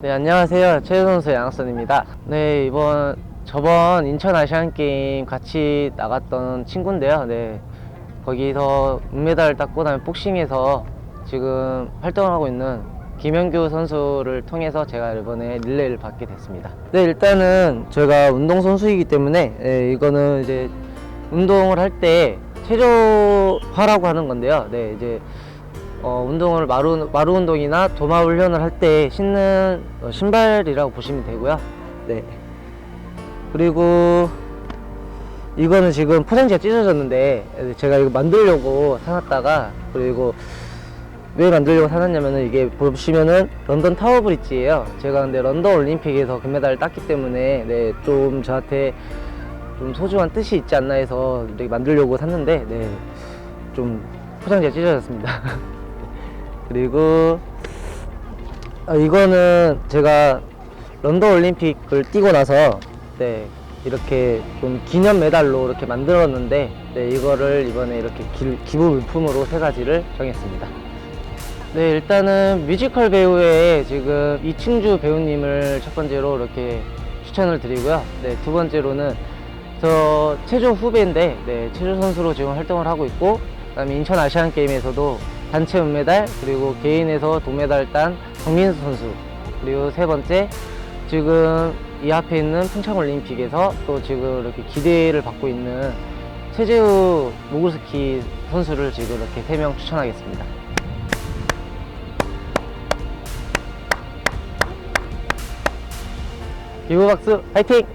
네, 안녕하세요. 최우 선수 양학선입니다. 네, 이번 저번 인천 아시안 게임 같이 나갔던 친구인데요. 네. 거기서 은메달을 땄고 그다음에 복싱에서 지금 활동을 하고 있는 김현규 선수를 통해서 제가 이번에 릴레이를 받게 됐습니다. 네, 일단은 제가 운동 선수이기 때문에 네, 이거는 이제 운동을 할 때 체조화라고 하는 건데요. 네, 이제 어, 운동을 마루, 마루 운동이나 도마 훈련을 할 때 신는 어, 신발이라고 보시면 되고요. 네. 그리고 이거는 지금 포장지가 찢어졌는데 제가 이거 만들려고 사놨다가 그리고 왜 만들려고 사놨냐면은 이게 보시면은 런던 타워 브릿지예요. 제가 근데 런던 올림픽에서 금메달을 땄기 때문에 네, 좀 저한테 좀 소중한 뜻이 있지 않나 해서 만들려고 샀는데 네, 좀 포장지가 찢어졌습니다. 그리고 아, 이거는 제가 런던 올림픽을 뛰고 나서 네 이렇게 좀 기념 메달로 이렇게 만들었는데 네 이거를 이번에 이렇게 기, 기부 물품으로 세 가지를 정했습니다. 네 일단은 뮤지컬 배우의 지금 이충주 배우님을 첫 번째로 이렇게 추천을 드리고요. 네두 번째로는 저 체조 후배인데 네 체조 선수로 지금 활동을 하고 있고 그다음에 인천 아시안 게임에서도 단체 은메달 그리고 개인에서 동메달 딴 정민수 선수 그리고 세 번째 지금 이 앞에 있는 평창 올림픽에서 또 지금 이렇게 기대를 받고 있는 최재우 모글스키 선수를 지금 이렇게 세 명 추천하겠습니다. 기부 박수 화이팅!